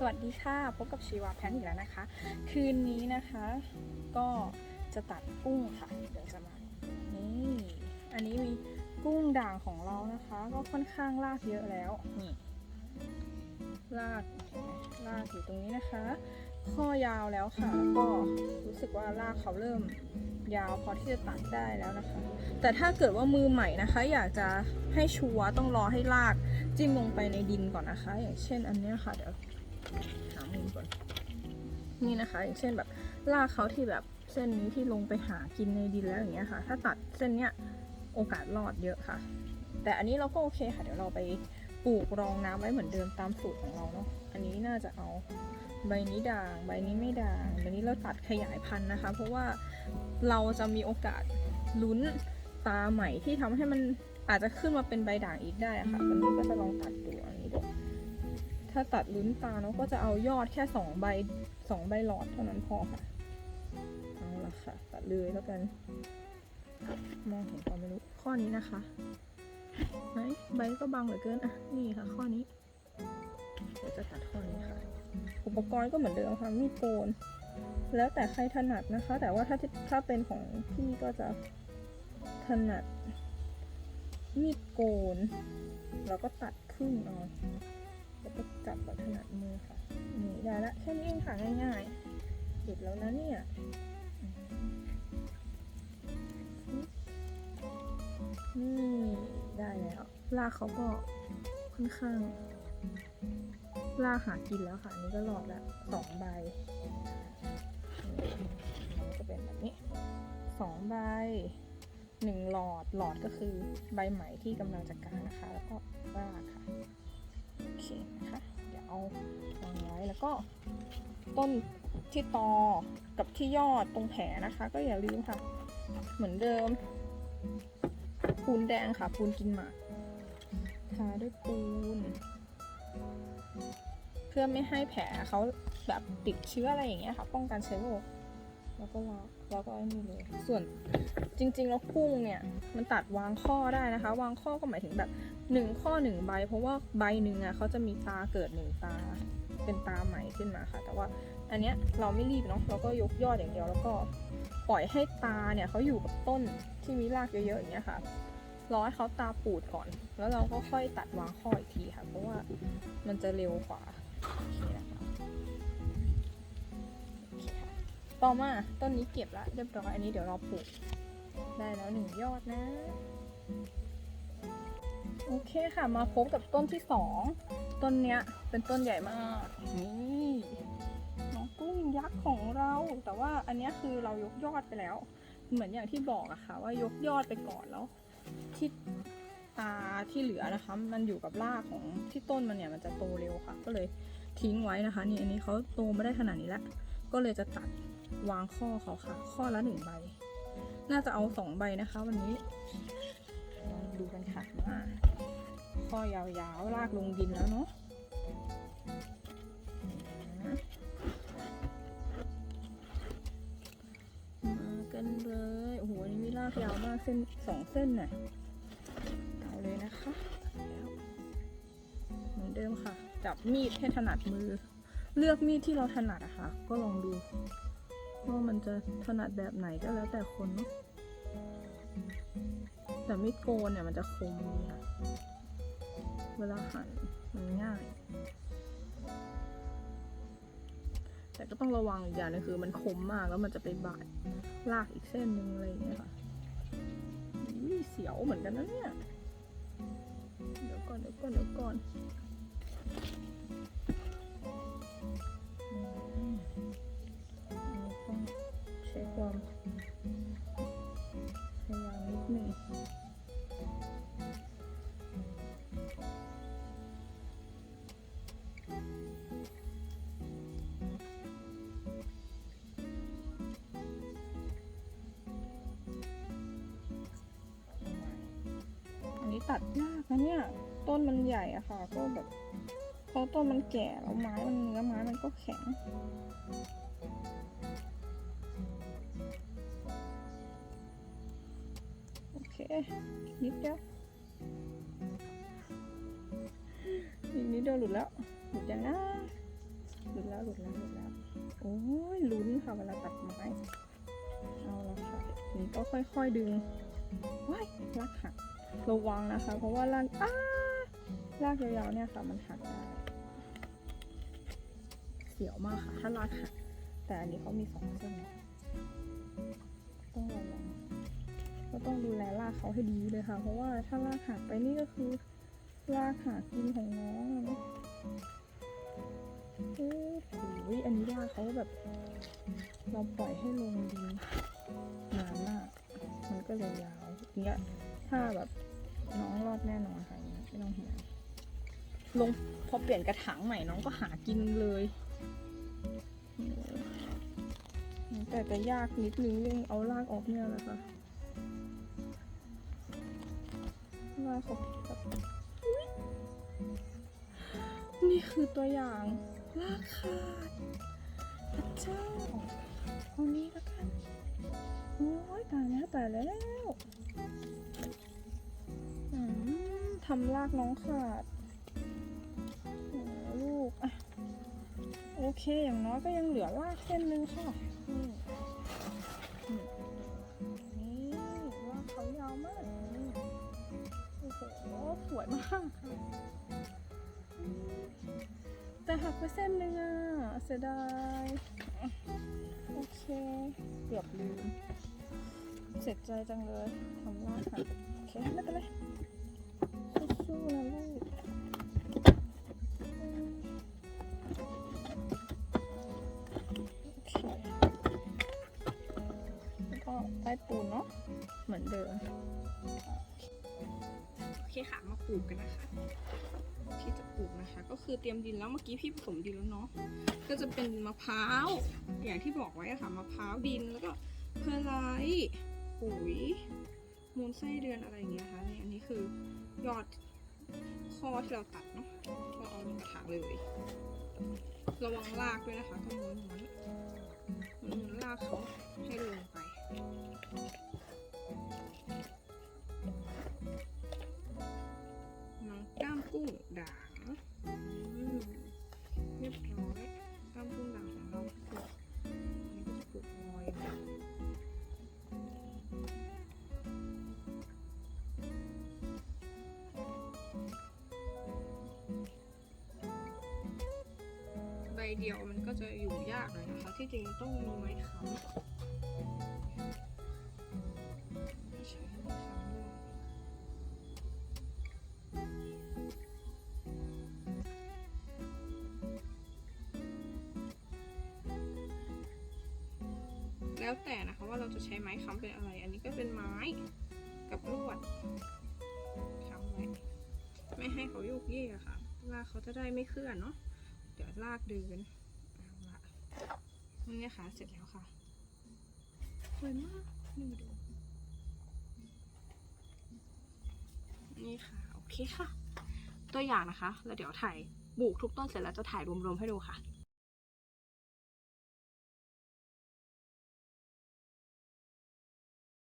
สวัสดีค่ะ พบกับชีวาแพนอีกแล้วนะคะ คืนนี้นะคะก็จะตัดกุ้งค่ะ เดี๋ยวจะมา นี่ อันนี้มีกุ้งด่างของเรานะคะ ก็ค่อนข้างลากเยอะแล้ว นี่ ลากลากอยู่ตรงนี้นะคะ ข้อยาวแล้วค่ะ แล้วก็รู้สึกว่าลากเขาเริ่มยาวพอที่จะตัดได้แล้วนะคะ แต่ถ้าเกิดว่ามือใหม่นะคะ อยากจะให้ชัวร์ต้องรอให้ลากจิ้มลงไปในดินก่อนนะคะ อย่างเช่นอันเนี้ยค่ะ เดี๋ยว หามุมก่อน นี่นะคะ อย่างเช่นแบบลากเขาที่แบบเส้นนี้ที่ลงไปหากินในดินแล้วอย่างเงี้ยค่ะ ถ้าตัดเส้นเนี้ยโอกาสรอดเยอะค่ะ แต่อันนี้เราก็โอเคค่ะ เดี๋ยวเราไปปลูกรองน้ำไว้เหมือนเดิมตามสูตรของเราเนาะ อันนี้น่าจะเอาใบนี้ด่างใบนี้ไม่ด่างใบนี้เราตัดขยายพันธุ์นะคะ เพราะว่าเราจะมีโอกาสลุ้นตาใหม่ที่ทำให้มันอาจจะขึ้นมาเป็นใบด่างอีกได้ะค่ะวันนี้ก็จะลองตัดดูอันนี้ดู ถ้าตัดลุ้นตาเนาะก็จะเอายอดแค่สองใบสองใบหลอดเท่านั้นพอค่ะ เอาละค่ะ ตัดเลยแล้วกัน มองเห็นก็ไม่รู้ ข้อนี้นะคะไหนใบก็บางเหลือเกินอะนี่ค่ะ ข้อนี้เดี๋ยวจะตัดข้อนี้ค่ะ อุปกรณ์ก็เหมือนเดิมค่ะมีดโกน แล้วแต่ใครถนัดนะคะ แต่ว่าถ้าถ้าเป็นของพี่ก็จะถนัดมีดโกน แล้วก็ตัดครึ่งเอา แล้วก็จับแบบถนัดมือค่ะนี่ได้ละแค่นี้เองค่ะง่ายๆหยุดแล้วนะเนี่ยนี่ได้แล้วลากเขาก็ค่อนข้างลากหากินแล้วค่ะอันนี้ก็หลอดละสองใบนี่มันก็เป็นแบบนี้สองใบหนึ่งหลอดหลอดก็คือใบไหมที่กำลังจะกลางนะคะ แล้วก็ลากค่ะ เคนะคะเดี๋ยวเอาวางไว้แล้วก็ต้นที่ตอกับที่ยอดตรงแผลนะคะ ก็อย่าลืมค่ะ เหมือนเดิมปูนแดงค่ะปูนกินหมากทาด้วยปูน เพื่อไม่ให้แผลเขาแบบติดเชื้ออะไรอย่างเงี้ยค่ะ ป้องกันเชื้อโรคแล้วก็วาง แล้วก็ไอ้นี่เลย ส่วนจริงๆแล้วกุ้งเนี่ย มันตัดวางข้อได้นะคะ วางข้อก็หมายถึงแบบหนึ่งข้อหนึ่งใบ เพราะว่าใบหนึ่งอะเขาจะมีตาเกิดหนึ่งตา เป็นตาใหม่ขึ้นมาค่ะ แต่ว่าอันเนี้ยเราไม่รีบเนาะเราก็ยกยอดอย่างเดียวแล้วก็ปล่อยให้ตาเนี่ยเขาอยู่กับต้นที่มีรากเยอะๆอย่างเงี้ยค่ะรอให้เขาตาปูดก่อน แล้วเราก็ค่อยตัดวางข้ออีกทีค่ะ เพราะว่ามันจะเร็วกว่า ต่อมาต้นนี้เก็บละเรียบร้อยอันนี้เดี๋ยวเราปลูกได้แล้วหนึ่งยอดนะ โอเคค่ะมาพบกับต้นที่สองต้นเนี้ยเป็นต้นใหญ่มากนี่น้องกุ้งยักษ์ของเรา แต่ว่าอันนี้คือเรายกยอดไปแล้ว เหมือนอย่างที่บอกอะค่ะ ว่ายกยอดไปก่อนแล้วที่ตาที่เหลือนะคะ มันอยู่กับรากของที่ต้นมันเนี่ยมันจะโตเร็วค่ะ ก็เลยทิ้งไว้นะคะ นี่อันนี้เขาโตไม่ได้ขนาดนี้แล้วก็เลยจะตัด วางข้อเขาค่ะ ข้อละหนึ่งใบ น่าจะเอาสองใบนะคะ วันนี้ลองดูกันค่ะมาข้อยาวๆลากลงดินแล้วเนาะมากันเลยโอ้โหอันนี้มีลากยาวมากเส้นสองเส้นน่ะเอาเลยนะคะแล้วเหมือนเดิมค่ะ จับมีดให้ถนัดมือ เลือกมีดที่เราถนัดอะค่ะ ก็ลองดู ว่ามันจะถนัดแบบไหนก็แล้วแต่คนเนาะแต่มีดโกนเนี่ยมันจะคมเวลาหั่นมันง่าย แต่ก็ต้องระวังอีกอย่างหนึงคือมันคมมากแล้วมันจะไปบาดลากอีกเส้นหนึ่งอะไรอย่างเงี้ยค่ะเสียวเหมือนกันนะเนี่ย เดี๋ยวก่อนเดี๋ยวก่อนเดี๋ยวก่อน ความพยายามนิดหนึ่งอันนี้ตัดยากนะเนี่ย ต้นมันใหญ่อะค่ะ ก็แบบเพราะต้นมันแก่แล้วไม้มันเนื้อไม้มันก็แข็ง เคนิดเดียวอีกนิดเดียวหลุดแล้วหลุดยังนะหลุดแล้วหลุดแล้วหลุดแล้วโอ้ยลุ้นค่ะเวลาตัดไม้เอาล้วค่ะนี้ก็ค่อยๆดึงว้ายรากหักระวังนะคะ เพราะว่ารากอ้ารากยาวๆเนี่ยค่ะมันหักได้เสียวมากค่ะถ้ารากหักแต่อันนี้เขามีสองเส้นเนาะต้องระวัง ก็ต้องดูแลรากเขาให้ดีเลยค่ะ เพราะว่าถ้ารากหักไปนี่ก็คือรากหากินของน้องนะเอ้ยโอ้ยอันนี้รากเขาแบบ เราปล่อยให้ลงดินนานมากมันก็เลยยาวอย่างเงี้ยถ้าแบบน้องรอดแน่นอนค่ะอย่างเงี้ยไม่ต้องห่วงลงพอเปลี่ยนกระถางใหม่น้องก็หากินเลยแต่จะยากนิดนึงเรื่องเอารากออกเนี่ยแหละค่ะ รากเขาแบบนี่คือตัวอย่างรากขาดพระเจ้าเอานี้แล้วกัน โอ้ยตายแล้วตายแล้วทำรากน้องขาดลูกอะโอเคอย่างน้อยก็ยังเหลือรากเส้นหนึ่งค่ะ สวยมากค่ะแต่หักไปเส้นหนึ่งอะ เสียดาย โอเค เกือบลืม เสียใจจังเลยทำรากหักโอเค ไม่เป็นไรสู้ๆนะลูกโอเคแล้วก็ใต้ปูนเนาะเหมือนเดิม เคค่ะมาปลูกกันนะคะ ที่จะปลูกนะคะ ก็คือเตรียมดินแล้วเมื่อกี้พี่ผสมดินแล้วเนาะก็จะเป็นมะพร้าวอย่างที่บอกไว้ค่ะมะพร้าวดินแล้วก็เพอร์ไลปุ๋ยมูลไส้เดือนอะไรอย่างเงี้ยค่ะนี่อันนี้คือยอดข้อที่เราตัดเนาะก็เอาลงกระถางเลย ระวังรากด้วยนะคะก็ม้วนม้ม้วนรากเขาให้ลงไป กุ้งด่างเรียบร้อยก้ามกุ้งด่างของเราปลูกนนี้ก็จะปลูกรอยนะใบเดียวมันก็จะอยู่ยากหน่อยนะคะ ที่จริงต้องมีไม้ค้ำใช้ แต่นะคะว่าเราจะใช้ไม้ค้ำเป็นอะไร อันนี้ก็เป็นไม้กับลวดค้ำไว้ไม่ให้เขาโยกเย่ะค่ะ ลากเขาจะได้ไม่เคลื่อนเนาะ เดี๋ยวลากเดินเอาละนี่นะคะเสร็จแล้วค่ะ สวยมากนี่ดู นี่ค่ะ โอเคค่ะ ตัวอย่างนะคะ แล้วเดี๋ยวถ่ายปลูกทุกต้นเสร็จแล้วจะถ่ายรวมๆให้ดูค่ะ